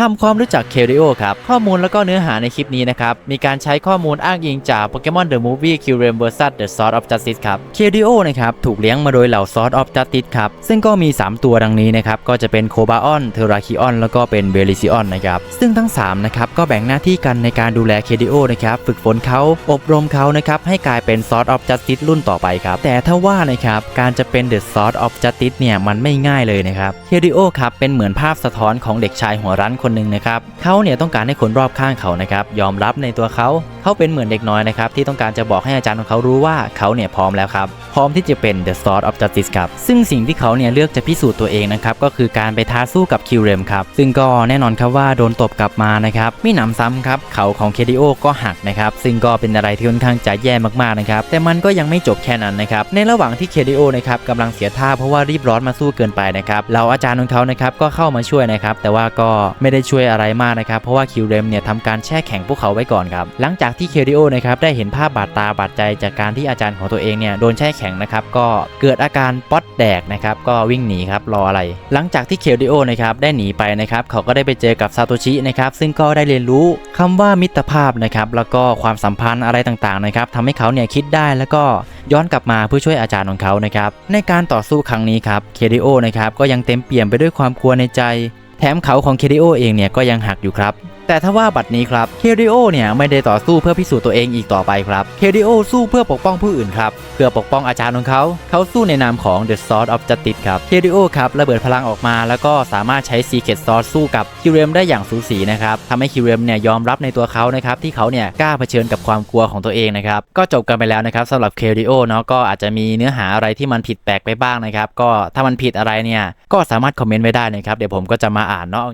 ทำความรู้จักเคริโอครับ ข้อมูลแล้วก็เนื้อหาในคลิปนี้นะครับ มีการใช้ข้อมูลอ้างอิงจาก Pokemon The Movie q r e m vs The Sword of Justice ครับเคริโอนะครับ ถูกเลี้ยงมาโดยเหล่า Sword of Justice ครับ ซึ่งก็มี 3 ตัวดังนี้นะครับ ก็จะเป็นโคบาออนเทราคิออนแล้วก็เป็นเบลิซิออนนะครับ ซึ่งทั้ง 3 นะครับ ก็แบ่งหน้าที่กันในการดูแลเคริโอนะครับ ฝึกฝนเขาอบรมเขานะครับ ให้กลายเป็น Sword of Justice รุ่นต่อไปครับ แต่ถ้าว่านะครับ การจะเป็น The Sword of Justice เนี่ย มันไม่ง่ายเลยนะครับเคริโอครับ เป็นเหมือนภาพสะท้อนของเด็กชายหัวรั้นคนหนึ่งนะครับเขาเนี่ยต้องการให้คนรอบข้างเขานะครับยอมรับในตัวเขา เขาเป็นเหมือนเด็กน้อยนะครับที่ต้องการจะบอกให้อาจารย์ของเขารู้ว่าเขาเนี่ยพร้อมแล้วครับพร้อมที่จะเป็น The Sword of Justice ครับซึ่งสิ่งที่เขาเนี่ยเลือกจะพิสูจน์ตัวเองนะครับก็คือการไปท้าสู้กับคิวเรมครับซึ่งก็แน่นอนครับว่าโดนตบกลับมานะครับไม่หนำซ้ำครับเขาของเคดิโอก็หักนะครับซึ่งก็เป็นอะไรที่ค่อนข้างจะแย่มากๆนะครับแต่มันก็ยังไม่จบแค่นั้นนะครับในระหว่างที่เคดิโอนะครับกำลังเสียท่าเพราะว่ารีบร้อนมาสู้เกินไปนะครับเราอาจารย์ของเขานะครับก็เข้ามาช่วยนะครับแต่ว่าก็ไม่ได้ช่วยอะไรมากนะครับเพราะว่าคิวเรมเนี่ยทำการแช่แข็งพวกเขาไว้ก่อนครับหลังจากที่เคดิโอนะครับได้เห็นภาพบาดตาบาดใจจากการที่อาจารย์ของตัวเองเนี่ยโดนแช่แข็งนะครับก็เกิดอาการป๊อตแดกนะครับก็วิ่งหนีครับรออะไร หลังจากที่เคดิโอนะครับได้หนีไปนะครับเขาก็ได้ไปเจอกับซาโตชินะครับซึ่งก็ได้เรียนรู้คำว่ามิตรภาพนะครับแล้วก็ความสัมพันธ์อะไรต่างๆนะครับทำให้เขาเนี่ยคิดได้แล้วก็ย้อนกลับมาเพื่อช่วยอาจารย์ของเขานะครับในการต่อสู้ครั้งนี้ครับเคดิโอนะครับก็ยังเต็มเปี่ยมไปด้วยความกลัวในใจ แถมเขาของเคดิโอเองเนี่ยก็ยังหักอยู่ครับ แต่ถ้าว่าบัดนี้ครับเคดิโอเนี่ยไม่ได้ต่อสู้เพื่อพิสูจน์ตัวเองอีกต่อไปครับเคดิโอสู้เพื่อปกป้องผู้อื่นครับเพื่อปกป้องอาจารย์ของเขา เขาสู้ในนามของ The Sword of Justice ครับเคดิโอครับระเบิดพลังออกมา แล้วก็สามารถใช้ Secret Sword สู้กับคิวเรมได้อย่างสูสีนะครับทำให้คิวเรมเนี่ยยอมรับในตัวเขานะครับที่เขาเนี่ยกล้าเผชิญกับความกลัวของตัวเองนะครับก็จบกันไปแล้วนะครับสำหรับเคดิโอเนาะก็อาจจะมีเนื้อหาอะไรที่มันผิดแปลกไปบ้างนะครับก็ถ้ามันผิดอะไรเนี่ยก็สามารถคอมเมนต์ไว้ได้นะครับเดี๋ยวผมก็จะมาอ่านเนาะ